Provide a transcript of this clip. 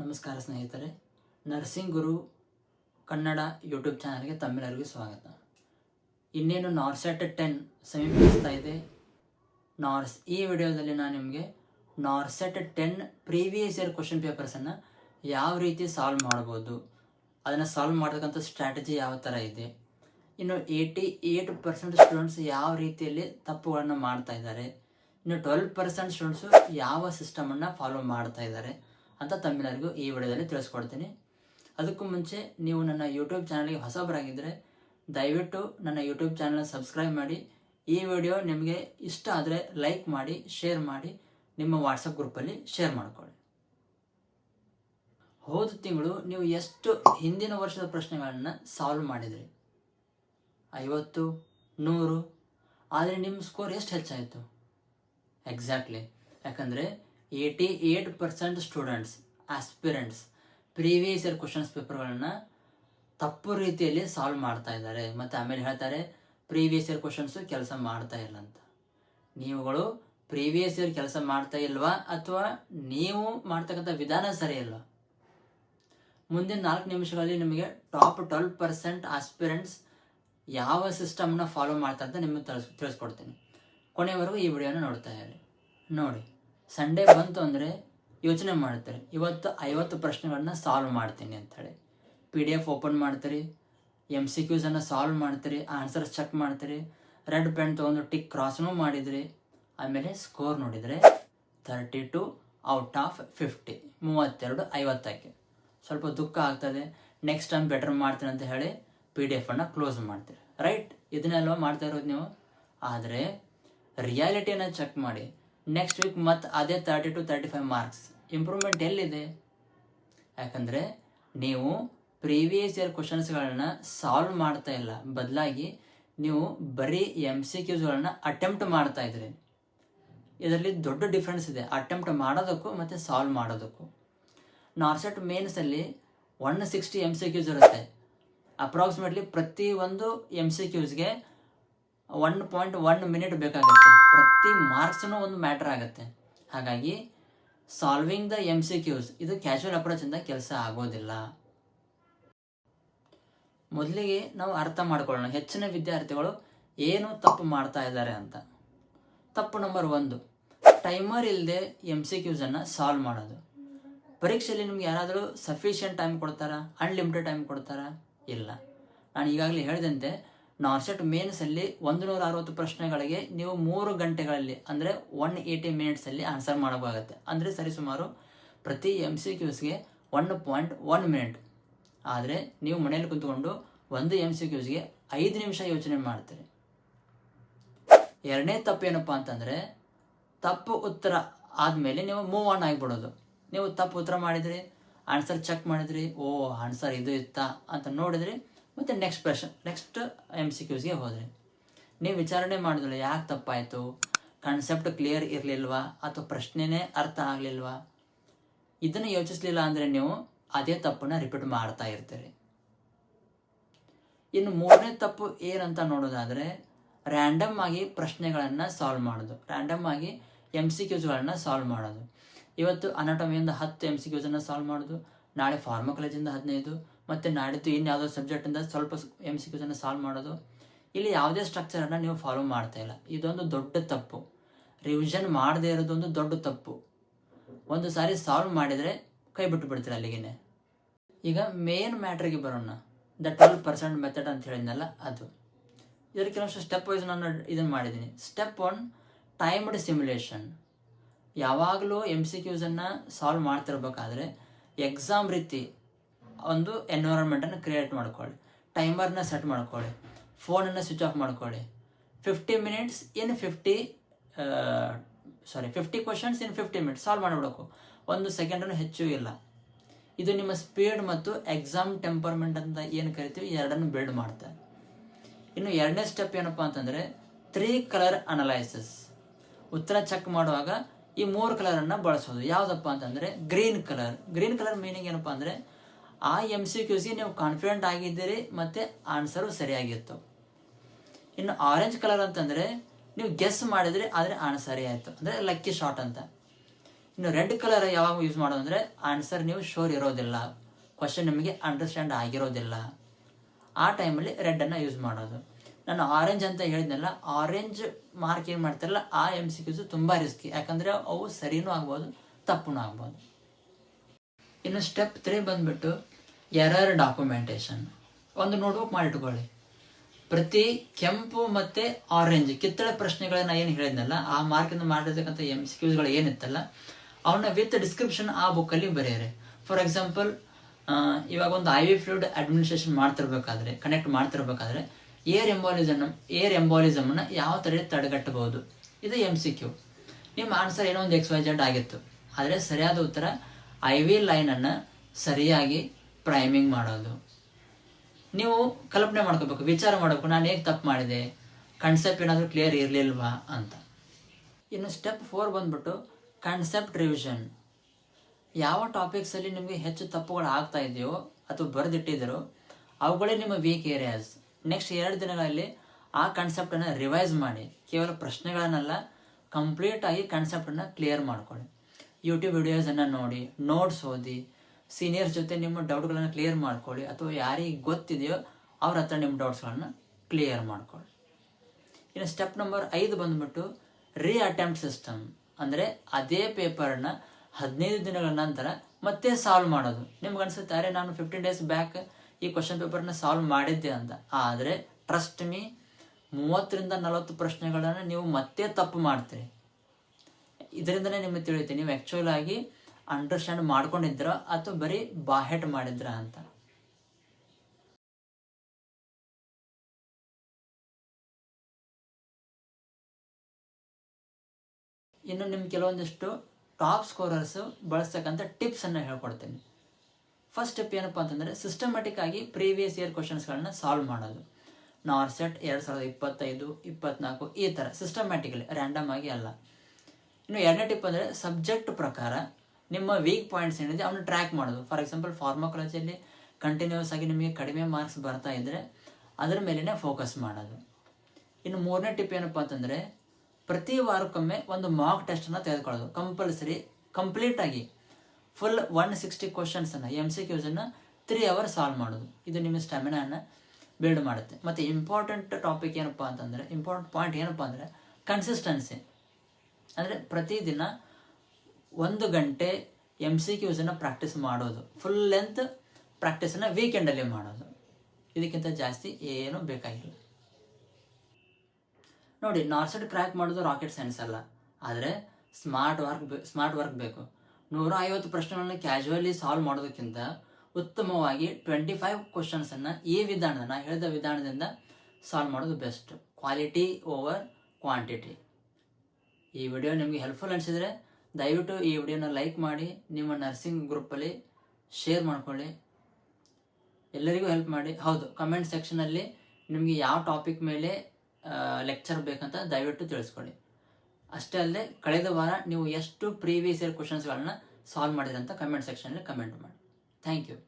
ನಮಸ್ಕಾರ ಸ್ನೇಹಿತರೆ, ನರ್ಸಿಂಗ್ ಗುರು ಕನ್ನಡ ಯೂಟ್ಯೂಬ್ ಚಾನಲ್ಗೆ ತಮ್ಮೆಲ್ಲರಿಗೂ ಸ್ವಾಗತ. ಇನ್ನೇನು ನಾರ್ಸೆಟ್ ಟೆನ್ ಸಮೀಪಿಸ್ತಾ ಇದೆ. ನಾರ್ಸ್ ಈ ವಿಡಿಯೋದಲ್ಲಿ ನಾನು ನಿಮಗೆ NORCET ten previous year question ಪೇಪರ್ಸನ್ನು ಯಾವ ರೀತಿ ಸಾಲ್ವ್ ಮಾಡ್ಬೋದು, ಅದನ್ನು ಸಾಲ್ವ್ ಮಾಡ್ತಕ್ಕಂಥ ಸ್ಟ್ರಾಟಜಿ ಯಾವ ಥರ ಇದೆ, ಇನ್ನು ಏಯ್ಟಿ ಏಯ್ಟ್ ಪರ್ಸೆಂಟ್ ಸ್ಟೂಡೆಂಟ್ಸ್ ಯಾವ ರೀತಿಯಲ್ಲಿ ತಪ್ಪುಗಳನ್ನು ಮಾಡ್ತಾ ಇದ್ದಾರೆ, ಇನ್ನು ಟ್ವೆಲ್ ಪರ್ಸೆಂಟ್ ಸ್ಟೂಡೆಂಟ್ಸು ಯಾವ ಸಿಸ್ಟಮನ್ನು ಫಾಲೋ ಮಾಡ್ತಾ ಇದ್ದಾರೆ ಅಂತ ತಮ್ಮೆಲ್ಲರಿಗೂ ಈ ವಿಡಿಯೋದಲ್ಲಿ ತಿಳಿಸ್ಕೊಡ್ತೀನಿ. ಅದಕ್ಕೂ ಮುಂಚೆ ನೀವು ನನ್ನ ಯೂಟ್ಯೂಬ್ ಚಾನಲ್ಗೆ ಹೊಸಬರಾಗಿದ್ದರೆ ದಯವಿಟ್ಟು ನನ್ನ ಯೂಟ್ಯೂಬ್ ಚಾನಲ್ ಸಬ್ಸ್ಕ್ರೈಬ್ ಮಾಡಿ. ಈ ವಿಡಿಯೋ ನಿಮಗೆ ಇಷ್ಟ ಆದರೆ ಲೈಕ್ ಮಾಡಿ ಶೇರ್ ಮಾಡಿ, ನಿಮ್ಮ ವಾಟ್ಸಪ್ ಗ್ರೂಪಲ್ಲಿ ಶೇರ್ ಮಾಡಿಕೊಳ್ಳಿ. ಹೋದ ತಿಂಗಳು ನೀವು ಎಷ್ಟು ಹಿಂದಿನ ವರ್ಷದ ಪ್ರಶ್ನೆಗಳನ್ನು ಸಾಲ್ವ್ ಮಾಡಿದ್ರಿ? ಐವತ್ತು, ನೂರು, ಆದರೆ ನಿಮ್ಮ ಸ್ಕೋರ್ ಎಷ್ಟು ಹೆಚ್ಚಾಯಿತು? ಎಕ್ಸಾಕ್ಟ್ಲಿ ಯಾಕಂದರೆ eighty eight percent students aspirants previous year questions ಪೇಪರ್ಗಳನ್ನು ತಪ್ಪು ರೀತಿಯಲ್ಲಿ ಸಾಲ್ವ್ ಮಾಡ್ತಾ ಇದ್ದಾರೆ. ಮತ್ತು ಆಮೇಲೆ ಹೇಳ್ತಾರೆ ಪ್ರೀವಿಯಸ್ ಇಯರ್ ಕ್ವಶನ್ಸು ಕೆಲಸ ಮಾಡ್ತಾ ಇಲ್ಲ ಅಂತ. ನೀವುಗಳು ಪ್ರೀವಿಯಸ್ ಇಯರ್ ಕೆಲಸ ಮಾಡ್ತಾ ಇಲ್ವಾ ಅಥವಾ ನೀವು ಮಾಡ್ತಕ್ಕಂಥ ವಿಧಾನ ಸರಿ ಇಲ್ವಾ ಮುಂದಿನ ನಾಲ್ಕು ನಿಮಿಷಗಳಲ್ಲಿ ನಿಮಗೆ ಟಾಪ್ ಟ್ವೆಲ್ ಪರ್ಸೆಂಟ್ ಆಸ್ಪಿರೆಂಟ್ಸ್ ಯಾವ ಸಿಸ್ಟಮ್ನ ಫಾಲೋ ಮಾಡ್ತಾ ಅಂತ ನಿಮಗೆ ತಿಳಿಸ್, ತಿಳಿಸ್ಕೊಡ್ತೀನಿ. ಕೊನೆಯವರೆಗೂ ಈ ವಿಡಿಯೋನ ನೋಡ್ತಾ ಇರಿ. ನೋಡಿ. ಸಂಡೇ ಬಂತು ಅಂದರೆ ಯೋಚನೆ ಮಾಡ್ತಾರೆ, ಇವತ್ತು ಐವತ್ತು ಪ್ರಶ್ನೆಗಳನ್ನ ಸಾಲ್ವ್ ಮಾಡ್ತೀನಿ ಅಂತೇಳಿ ಪಿ ಡಿ ಎಫ್ ಓಪನ್ ಮಾಡ್ತೀರಿ ಎಂ ಸಿ ಕ್ಯೂಸನ್ನು ಸಾಲ್ವ್ ಮಾಡ್ತೀರಿ ಆನ್ಸರ್ಸ್ ಚೆಕ್ ಮಾಡ್ತೀರಿ ರೆಡ್ ಪೆನ್ ತೊಗೊಂಡು ಟಿಕ್ ಕ್ರಾಸ್ನೂ ಮಾಡಿದ್ರಿ, ಆಮೇಲೆ ಸ್ಕೋರ್ ನೋಡಿದರೆ thirty two out of fifty ಮೂವತ್ತೆರಡು ಐವತ್ತಕ್ಕೆ. ಸ್ವಲ್ಪ ದುಃಖ ಆಗ್ತದೆ ನೆಕ್ಸ್ಟ್ ಟೈಮ್ ಬೆಟರ್ ಮಾಡ್ತೀನಿ ಅಂತ ಹೇಳಿ ಪಿ ಡಿ ಎಫನ್ನು ಕ್ಲೋಸ್ ಮಾಡ್ತೀರಿ. ರೈಟ್ ಇದನ್ನೆಲ್ಲ ಮಾಡ್ತಾ ಇರೋದು ನೀವು? ಆದರೆ ರಿಯಾಲಿಟಿಯನ್ನು ಚೆಕ್ ಮಾಡಿ. ನೆಕ್ಸ್ಟ್ ವೀಕ್ ಮತ್ತು ಅದೇ thirty two thirty five marks improvement ಎಲ್ಲಿದೆ? ಯಾಕಂದರೆ ನೀವು ಪ್ರೀವಿಯಸ್ ಇಯರ್ ಕ್ವಶನ್ಸ್ಗಳನ್ನ ಸಾಲ್ವ್ ಮಾಡ್ತಾ ಇಲ್ಲ. ಬದಲಾಗಿ ನೀವು ಬರೀ ಎಂ ಸಿ ಕ್ಯೂಸ್ಗಳನ್ನ ಅಟೆಂಪ್ಟ್ ಮಾಡ್ತಾ ಇದ್ರಿ. ಇದರಲ್ಲಿ ದೊಡ್ಡ ಡಿಫ್ರೆನ್ಸ್ ಇದೆ. ಅಟೆಂಪ್ಟ್ ಮಾಡೋದಕ್ಕೂ ಮತ್ತು ಸಾಲ್ವ್ ಮಾಡೋದಕ್ಕೂ. NORCET ಮೇನ್ಸಲ್ಲಿ one sixty M C Qs ಇರುತ್ತೆ. ಅಪ್ರಾಕ್ಸಿಮೇಟ್ಲಿ ಪ್ರತಿ ಒಂದು ಎಂ ಸಿ ಕ್ಯೂಸ್ಗೆ ಒನ್ ಪಾಯಿಂಟ್ ಒನ್ ಮಿನಿಟ್ ಬೇಕಾಗುತ್ತೆ. ಪ್ರತಿ ಮಾರ್ಕ್ಸ್ನೂ ಒಂದು ಮ್ಯಾಟ್ರ್ ಆಗುತ್ತೆ. ಹಾಗಾಗಿ solving the M C Qs ಇದು ಕ್ಯಾಶುವಲ್ ಅಪ್ರೋಚಿಂದ ಕೆಲಸ ಆಗೋದಿಲ್ಲ. ಮೊದಲಿಗೆ ನಾವು ಅರ್ಥ ಮಾಡ್ಕೊಳ್ಳೋಣ, ಹೆಚ್ಚಿನ ವಿದ್ಯಾರ್ಥಿಗಳು ಏನು ತಪ್ಪು ಮಾಡ್ತಾ ಇದ್ದಾರೆ ಅಂತ. ತಪ್ಪು ನಂಬರ್ ಒಂದು ಟೈಮರ್ ಇಲ್ಲದೆ ಎಂ ಸಿ ಕ್ಯೂಸನ್ನು ಸಾಲ್ವ್ ಮಾಡೋದು. ಪರೀಕ್ಷೆಯಲ್ಲಿ ನಿಮ್ಗೆ ಯಾರಾದರೂ ಸಫಿಷಿಯೆಂಟ್ ಟೈಮ್ ಕೊಡ್ತಾರಾ ಅನ್ಲಿಮಿಟೆಡ್ ಟೈಮ್ ಕೊಡ್ತಾರಾ? ಇಲ್ಲ. ನಾನು ಈಗಾಗಲೇ ಹೇಳಿದಂತೆ ನಾರ್ಸೆಟ್ ಮೇನ್ಸಲ್ಲಿ ಒಂದು ನೂರ ಅರವತ್ತು ಪ್ರಶ್ನೆಗಳಿಗೆ ನೀವು ಮೂರು ಗಂಟೆಗಳಲ್ಲಿ, ಅಂದರೆ ಒನ್ ಏಯ್ಟಿ ಮಿನಿಟ್ಸಲ್ಲಿ ಆನ್ಸರ್ ಮಾಡಬೇಕಾಗತ್ತೆ. ಅಂದರೆ ಸರಿಸುಮಾರು ಪ್ರತಿ ಎಂ ಸಿ ಕ್ಯೂಸ್ಗೆ ಒನ್ ಪಾಯಿಂಟ್ ಒನ್ ಮಿನಿಟ್ ಆದರೆ ನೀವು ಮನೆಯಲ್ಲಿ ಕುತ್ಕೊಂಡು ಒಂದು ಎಂ ಸಿ ಕ್ಯೂಸ್ಗೆ ಐದು ನಿಮಿಷ ಯೋಚನೆ ಮಾಡ್ತೀರಿ. ಎರಡನೇ ತಪ್ಪು ಏನಪ್ಪ ಅಂತಂದರೆ, ತಪ್ಪು ಉತ್ತರ ಆದಮೇಲೆ ನೀವು ಮೂವ್ ಆನ್ ಆಗಿಬಿಡೋದು. ನೀವು ತಪ್ಪು ಉತ್ತರ ಮಾಡಿದ್ರಿ ಆನ್ಸರ್ ಚೆಕ್ ಮಾಡಿದ್ರಿ, ಓ ಆನ್ಸರ್ ಇದು ಇತ್ತಾ ಅಂತ ನೋಡಿದ್ರಿ ಮತ್ತು ನೆಕ್ಸ್ಟ್ ಪ್ರಶ್ನೆ ನೆಕ್ಸ್ಟ್ ಎಂ ಸಿ ಕ್ಯೂಸ್ಗೆ ಹೋದ್ರಿ, ನೀವು ವಿಚಾರಣೆ ಮಾಡಿದ್ರೆ ಯಾಕೆ ತಪ್ಪಾಯಿತು? ಕಾನ್ಸೆಪ್ಟ್ ಕ್ಲಿಯರ್ ಇರಲಿಲ್ವಾ? ಅಥವಾ ಪ್ರಶ್ನೆನೇ ಅರ್ಥ ಆಗಲಿಲ್ವಾ? ಇದನ್ನು ಯೋಚಿಸಲಿಲ್ಲ ಅಂದರೆ ನೀವು ಅದೇ ತಪ್ಪನ್ನು ರಿಪೀಟ್ ಮಾಡ್ತಾ ಇರ್ತೀರಿ. ಇನ್ನು ಮೂರನೇ ತಪ್ಪು ಏನಂತ ನೋಡೋದಾದರೆ ರ್ಯಾಂಡಮ್ ಆಗಿ ಪ್ರಶ್ನೆಗಳನ್ನು ಸಾಲ್ವ್ ಮಾಡೋದು. ರ್ಯಾಂಡಮ್ ಆಗಿ ಎಂ ಸಿ ಕ್ಯೂಸ್ಗಳನ್ನು ಸಾಲ್ವ್ ಮಾಡೋದು. ಇವತ್ತು ಅನಾಟಮಿಯಿಂದ ಹತ್ತು ಎಂ ಸಿ ಕ್ಯೂಸನ್ನು ಸಾಲ್ವ್ ಮಾಡೋದು. ನಾಳೆ ಫಾರ್ಮಕಾಲಜಿಂದ ಹದಿನೈದು. ಮತ್ತು ನಾಡಿದ್ದು ಇನ್ಯಾವುದೋ ಸಬ್ಜೆಕ್ಟಿಂದ ಸ್ವಲ್ಪ ಎಂ ಸಿ ಕ್ಯೂಸನ್ನು ಸಾಲ್ವ್ ಮಾಡೋದು. ಇಲ್ಲಿ ಯಾವುದೇ ಸ್ಟ್ರಕ್ಚರನ್ನು ನೀವು ಫಾಲೋ ಮಾಡ್ತಾ ಇಲ್ಲ. ಇದೊಂದು ದೊಡ್ಡ ತಪ್ಪು. ರಿವಿಷನ್ ಮಾಡದೇ ಇರೋದೊಂದು ದೊಡ್ಡ ತಪ್ಪು. ಒಂದು ಸಾರಿ ಸಾಲ್ವ್ ಮಾಡಿದರೆ ಕೈ ಬಿಟ್ಟು ಬಿಡ್ತೀರ ಅಲ್ಲಿಗೆ ಈಗ ಮೇನ್ ಮ್ಯಾಟ್ರಿಗೆ ಬರೋಣ. ದ ಟ್ವೆಲ್ ಪರ್ಸೆಂಟ್ ಮೆಥಡ್ ಅಂತ ಹೇಳಿದ್ನಲ್ಲ ಅದು. ಇದರ ಕೆಲವಷ್ಟು ಸ್ಟೆಪ್ ವೈಸ್ ನಾನು ಇದನ್ನು ಮಾಡಿದ್ದೀನಿ. ಸ್ಟೆಪ್ ಒನ್ ಟೈಮ್ಡ್ ಸಿಮ್ಯುಲೇಷನ್ ಯಾವಾಗಲೂ ಎಂ ಸಿ ಕ್ಯೂಸನ್ನು ಸಾಲ್ವ್ ಮಾಡ್ತಿರ್ಬೇಕಾದ್ರೆ ಎಕ್ಸಾಮ್ ರೀತಿ ಒಂದು ಎನ್ವೈರನ್ಮೆಂಟನ್ನು ಕ್ರಿಯೇಟ್ ಮಾಡ್ಕೊಳ್ಳಿ. ಟೈಮರ್ನ ಸೆಟ್ ಮಾಡ್ಕೊಳ್ಳಿ. ಫೋನನ್ನು ಸ್ವಿಚ್ ಆಫ್ ಮಾಡ್ಕೊಳ್ಳಿ. Fifty minutes in fifty sorry fifty questions in fifty minutes solve ಮಾಡಿಬಿಡಬೇಕು ಒಂದು ಸೆಕೆಂಡನ್ನು ಹೆಚ್ಚು ಇಲ್ಲ. ಇದು ನಿಮ್ಮ ಸ್ಪೀಡ್ ಮತ್ತು ಎಕ್ಸಾಮ್ ಟೆಂಪರ್ಮೆಂಟ್ ಅಂತ ಏನು ಕರಿತೀವಿ? ಎರಡನ್ನು ಬಿಲ್ಡ್ ಮಾಡ್ತಾ ಇನ್ನು ಎರಡನೇ ಸ್ಟೆಪ್ ಏನಪ್ಪ ಅಂತಂದರೆ ತ್ರೀ ಕಲರ್ ಅನಲೈಸಿಸ್ ಉತ್ತರ ಚೆಕ್ ಮಾಡುವಾಗ ಈ ಮೂರು ಕಲರನ್ನು ಬಳಸೋದು. ಯಾವುದಪ್ಪ ಅಂತಂದರೆ green colour green colour meaning ಏನಪ್ಪ ಅಂದರೆ ಆ ಎಂ ಸಿ ಕ್ಯೂಸ್ಗೆ ನೀವು ಕಾನ್ಫಿಡೆಂಟ್ ಆಗಿದ್ದೀರಿ ಮತ್ತು ಆನ್ಸರು ಸರಿಯಾಗಿತ್ತು. ಇನ್ನು ಆರೆಂಜ್ ಕಲರ್ ಅಂತಂದರೆ ನೀವು ಗೆಸ್ ಮಾಡಿದ್ರಿ, ಆದರೆ ಆನ್ಸರೇ ಆಯಿತು. ಅಂದರೆ ಲಕ್ಕಿ ಶಾಟ್ ಅಂತ. ಇನ್ನು ರೆಡ್ ಕಲರ್ ಯಾವಾಗ ಯೂಸ್ ಮಾಡೋದು ಅಂದರೆ ಆನ್ಸರ್ ನೀವು ಶೋರ್ ಇರೋದಿಲ್ಲ. ಕ್ವಶನ್ ನಿಮಗೆ ಅಂಡರ್ಸ್ಟ್ಯಾಂಡ್ ಆಗಿರೋದಿಲ್ಲ. ಆ ಟೈಮಲ್ಲಿ ರೆಡ್ಡನ್ನು ಯೂಸ್ ಮಾಡೋದು. ನಾನು ಆರೆಂಜ್ ಅಂತ ಹೇಳಿದ್ನಲ್ಲ ಆರೆಂಜ್ ಮಾರ್ಕ್ ಏನು ಮಾಡ್ತಾರಲ್ಲ, ಆ ಎಂ ಸಿ ಕ್ಯೂಸು ತುಂಬ ರಿಸ್ಕಿ ಯಾಕಂದರೆ ಅವು ಸರಿನೂ ಆಗ್ಬೋದು, ತಪ್ಪುನೂ ಆಗ್ಬೋದು. ಇನ್ನು ಸ್ಟೆಪ್ ತ್ರೀ ಬಂದ್ಬಿಟ್ಟು ಎರರ್ ಡಾಕ್ಯುಮೆಂಟೇಶನ್ ಒಂದು ನೋಟ್ಬುಕ್ ಮಾಡಿಟ್ಕೊಳ್ಳಿ. ಪ್ರತಿ ಕೆಂಪು ಮತ್ತೆ ಆರೆಂಜ್ ಕಿತ್ತಳೆ ಪ್ರಶ್ನೆಗಳನ್ನ ಏನು ಹೇಳಿದ್ನಲ್ಲ, ಆ ಮಾರ್ಕಿಂದ ಮಾಡಿರ್ತಕ್ಕಂಥ ಎಂ ಕ್ಯೂಸ್ಗಳು ಏನಿತ್ತಲ್ಲ, ಅವನ್ನ ವಿತ್ ಡಿಸ್ಕ್ರಿಪ್ಷನ್ ಆ ಬುಕ್ಕಲ್ಲಿ ಬರೆಯಿರಿ. ಫಾರ್ ಎಕ್ಸಾಂಪಲ್ ಇವಾಗ ಒಂದು ಐ ವಿ ಫ್ಲೂಡ್ ಅಡ್ಮಿನಿಸ್ಟ್ರೇಷನ್ ಮಾಡ್ತಿರ್ಬೇಕಾದ್ರೆ ಕನೆಕ್ಟ್ ಮಾಡ್ತಿರ್ಬೇಕಾದ್ರೆ ಏರ್ ಎಂಬಾಲಿಸಮ್ ಏರ್ ಎಂಬಾಲಿಸಮ್ನ ಯಾವ ಥರ ತಡೆಗಟ್ಟಬಹುದು? ಇದು ಎಂ ಸಿ ಕ್ಯೂ ನಿಮ್ಮ ಆನ್ಸರ್ ಏನೋ ಒಂದು ಎಕ್ಸ್ ವೈ ಜೆಡ್ ಆಗಿತ್ತು. ಆದರೆ ಸರಿಯಾದ ಉತ್ತರ ಐ ವಿ ಲೈನನ್ನು ಸರಿಯಾಗಿ ಪ್ರೈಮಿಂಗ್ ಮಾಡೋದು. ನೀವು ಕಲ್ಪನೆ ಮಾಡ್ಕೋಬೇಕು, ವಿಚಾರ ಮಾಡಬೇಕು, ನಾನು ಹೇಗೆ ತಪ್ಪು ಮಾಡಿದೆ ಕನ್ಸೆಪ್ಟ್ ಏನಾದರೂ ಕ್ಲಿಯರ್ ಇರಲಿಲ್ವಾ ಅಂತ. ಇನ್ನು ಸ್ಟೆಪ್ ಫೋರ್ ಬಂದ್ಬಿಟ್ಟು ಕನ್ಸೆಪ್ಟ್ ರಿವಿಷನ್ ಯಾವ ಟಾಪಿಕ್ಸಲ್ಲಿ ನಿಮಗೆ ಹೆಚ್ಚು ತಪ್ಪುಗಳು ಆಗ್ತಾ ಇದೆಯೋ ಅಥವಾ ಬರೆದಿಟ್ಟಿದ್ರು, ಅವುಗಳೇ ನಿಮ್ಮ ವೀಕ್ ಏರಿಯಾಸ್ ನೆಕ್ಸ್ಟ್ ಎರಡು ದಿನಗಳಲ್ಲಿ ಆ ಕಾನ್ಸೆಪ್ಟನ್ನು ರಿವೈಸ್ ಮಾಡಿ. ಕೇವಲ ಪ್ರಶ್ನೆಗಳನ್ನೆಲ್ಲ ಕಂಪ್ಲೀಟಾಗಿ ಕಾನ್ಸೆಪ್ಟನ್ನು ಕ್ಲಿಯರ್ ಮಾಡ್ಕೊಳ್ಳಿ. ಯೂಟ್ಯೂಬ್ ವಿಡಿಯೋಸನ್ನು ನೋಡಿ ನೋಟ್ಸ್ ಓದಿ ಸೀನಿಯರ್ಸ್ ಜೊತೆ ನಿಮ್ಮ ಡೌಟ್ಗಳನ್ನು ಕ್ಲಿಯರ್ ಮಾಡ್ಕೊಳ್ಳಿ. ಅಥವಾ ಯಾರಿಗೆ ಗೊತ್ತಿದೆಯೋ ಅವ್ರ ಹತ್ರ ನಿಮ್ಮ ಡೌಟ್ಸ್ಗಳನ್ನು ಕ್ಲಿಯರ್ ಮಾಡ್ಕೊಳ್ಳಿ. ಇನ್ನು ಸ್ಟೆಪ್ ನಂಬರ್ ಐದು ಬಂದ್ಬಿಟ್ಟು ರೀ ಅಟೆಂಪ್ಟ್ ಸಿಸ್ಟಮ್ ಅಂದರೆ ಅದೇ ಪೇಪರ್ನ ಹದಿನೈದು ದಿನಗಳ ನಂತರ ಮತ್ತೆ ಸಾಲ್ವ್ ಮಾಡೋದು. ನಿಮ್ಗೆ ಅನಿಸುತ್ತೆ, ಅರೆ, ನಾನು ಫಿಫ್ಟೀನ್ ಡೇಸ್ ಬ್ಯಾಕ್ ಈ ಕ್ವಶನ್ ಪೇಪರ್ನ ಸಾಲ್ವ್ ಮಾಡಿದ್ದೆ ಅಂತ. ಆದರೆ ಟ್ರಸ್ಟ್ ಮೀ ಮೂವತ್ತರಿಂದ ನಲವತ್ತು ಪ್ರಶ್ನೆಗಳನ್ನು ನೀವು ಮತ್ತೆ ತಪ್ಪು ಮಾಡ್ತೀರಿ. ಇದರಿಂದನೇ ನಿಮಗೆ ತಿಳಿಯುತ್ತೆ, ನೀವು ಆ್ಯಕ್ಚುಲ್ ಆಗಿ ಅಂಡರ್ಸ್ಟ್ಯಾಂಡ್ ಮಾಡ್ಕೊಂಡಿದ್ರ ಅಥವಾ ಬರೀ ಬಾಹೆಟ್ ಮಾಡಿದ್ರ ಅಂತ? ಇನ್ನು ನಿಮ್ಗೆ ಕೆಲವೊಂದಿಷ್ಟು ಟಾಪ್ ಸ್ಕೋರರ್ಸ್ ಬಳಸ್ತಕ್ಕಂಥ ಟಿಪ್ಸನ್ನು ಹೇಳ್ಕೊಡ್ತೀನಿ. ಫಸ್ಟ್ ಸ್ಟೆಪ್ ಏನಪ್ಪ ಅಂತಂದರೆ ಸಿಸ್ಟಮೆಟಿಕ್ ಆಗಿ ಪ್ರೀವಿಯಸ್ ಇಯರ್ ಕ್ವಶನ್ಸ್ಗಳನ್ನ ಸಾಲ್ವ್ ಮಾಡೋದು. ನಾರ್ಸೆಟ್ ಎರಡು ಸಾವಿರದ ಇಪ್ಪತ್ತೈದು, ಇಪ್ಪತ್ನಾಲ್ಕು ಈ ಥರ ಸಿಸ್ಟಮ್ಯಾಟಿಕಲಿ ರ್ಯಾಂಡಮ್ ಆಗಿ ಅಲ್ಲ. ಇನ್ನು ಎರಡನೇ ಟಿಪ್ ಅಂದರೆ ಸಬ್ಜೆಕ್ಟ್ ಪ್ರಕಾರ ನಿಮ್ಮ ವೀಕ್ ಪಾಯಿಂಟ್ಸ್ ಏನಿದೆ ಅವನ್ನ ಟ್ರ್ಯಾಕ್ ಮಾಡೋದು. ಫಾರ್ ಎಕ್ಸಾಂಪಲ್ ಫಾರ್ಮಕಾಲಜಿಯಲ್ಲಿ ಕಂಟಿನ್ಯೂಸ್ ಆಗಿ ನಿಮಗೆ ಕಡಿಮೆ ಮಾರ್ಕ್ಸ್ ಬರ್ತಾ ಇದ್ದರೆ ಅದರ ಮೇಲೇ ಫೋಕಸ್ ಮಾಡೋದು. ಇನ್ನು ಮೂರನೇ ಟಿಪ್ ಏನಪ್ಪ ಅಂತಂದರೆ, ಪ್ರತಿ ವಾರಕ್ಕೊಮ್ಮೆ ಒಂದು ಮಾಕ್ ಟೆಸ್ಟನ್ನು ತೆಗೆದುಕೊಳ್ಳೋದು. ಕಂಪಲ್ಸರಿ ಕಂಪ್ಲೀಟಾಗಿ ಫುಲ್ ಒನ್ ಸಿಕ್ಸ್ಟಿ ಕ್ವಶನ್ಸನ್ನು ಎಂ ಸಿ ಕ್ಯೂಸನ್ನು ತ್ರೀ ಅವರ್ ಸಾಲ್ವ್ ಮಾಡೋದು. ಇದು ನಿಮ್ಮ ಸ್ಟೆಮಿನಾನ ಬಿಲ್ಡ್ ಮಾಡುತ್ತೆ. ಮತ್ತು ಇಂಪಾರ್ಟೆಂಟ್ ಟಾಪಿಕ್ ಏನಪ್ಪ ಅಂತಂದರೆ ಇಂಪಾರ್ಟೆಂಟ್ ಪಾಯಿಂಟ್ ಏನಪ್ಪ ಅಂದರೆ ಕನ್ಸಿಸ್ಟೆನ್ಸಿ ಅಂದರೆ ಪ್ರತಿದಿನ ಒಂದು ಗಂಟೆ ಎಂ ಸಿ ಕ್ಯೂಸನ್ನು ಪ್ರಾಕ್ಟೀಸ್ ಮಾಡೋದು. ಫುಲ್ ಲೆಂತ್ ಪ್ರಾಕ್ಟೀಸನ್ನು ವೀಕೆಂಡಲ್ಲಿ ಮಾಡೋದು. ಇದಕ್ಕಿಂತ ಜಾಸ್ತಿ ಏನೂ ಬೇಕಾಗಿಲ್ಲ. ನೋಡಿ ನಾರ್ಸೆಟ್ ಕ್ರ್ಯಾಕ್ ಮಾಡೋದು ರಾಕೆಟ್ ಸೈನ್ಸ್ ಅಲ್ಲ. ಆದರೆ ಸ್ಮಾರ್ಟ್ ವರ್ಕ್ ಸ್ಮಾರ್ಟ್ ವರ್ಕ್ ಬೇಕು. ನೂರ ಐವತ್ತು ಪ್ರಶ್ನೆಗಳನ್ನ ಕ್ಯಾಶುವಲಿ ಸಾಲ್ವ್ ಮಾಡೋದಕ್ಕಿಂತ ಉತ್ತಮವಾಗಿ ಟ್ವೆಂಟಿ ಫೈವ್ ಕ್ವಶನ್ಸನ್ನು ಈ ವಿಧಾನದ ನಾ ಹೇಳಿದ ವಿಧಾನದಿಂದ ಸಾಲ್ವ್ ಮಾಡೋದು ಬೆಸ್ಟ್ ಕ್ವಾಲಿಟಿ ಓವರ್ ಕ್ವಾಂಟಿಟಿ ಈ ವಿಡಿಯೋ ನಿಮಗೆ ಹೆಲ್ಪ್ಫುಲ್ ಅನಿಸಿದರೆ ದಯವಿಟ್ಟು ಈ ವಿಡಿಯೋನ ಲೈಕ್ ಮಾಡಿ, ನಿಮ್ಮ ನರ್ಸಿಂಗ್ ಗ್ರೂಪಲ್ಲಿ ಶೇರ್ ಮಾಡ್ಕೊಳ್ಳಿ. ಎಲ್ಲರಿಗೂ ಹೆಲ್ಪ್ ಮಾಡಿ. ಹೌದು ಕಮೆಂಟ್ ಸೆಕ್ಷನಲ್ಲಿ ನಿಮಗೆ ಯಾವ ಟಾಪಿಕ್ ಮೇಲೆ ಲೆಕ್ಚರ್ ಬೇಕಂತ ದಯವಿಟ್ಟು ತಿಳಿಸ್ಕೊಳ್ಳಿ. ಅಷ್ಟೇ ಅಲ್ಲದೆ, ಕಳೆದ ವಾರ ನೀವು ಎಷ್ಟು ಪ್ರೀವಿಯಸ್ ಇಯರ್ ಕ್ವಶನ್ಸ್ಗಳನ್ನ ಸಾಲ್ವ್ ಮಾಡಿದಂತ ಕಮೆಂಟ್ ಸೆಕ್ಷನಲ್ಲಿ ಕಮೆಂಟ್ ಮಾಡಿ. Thank you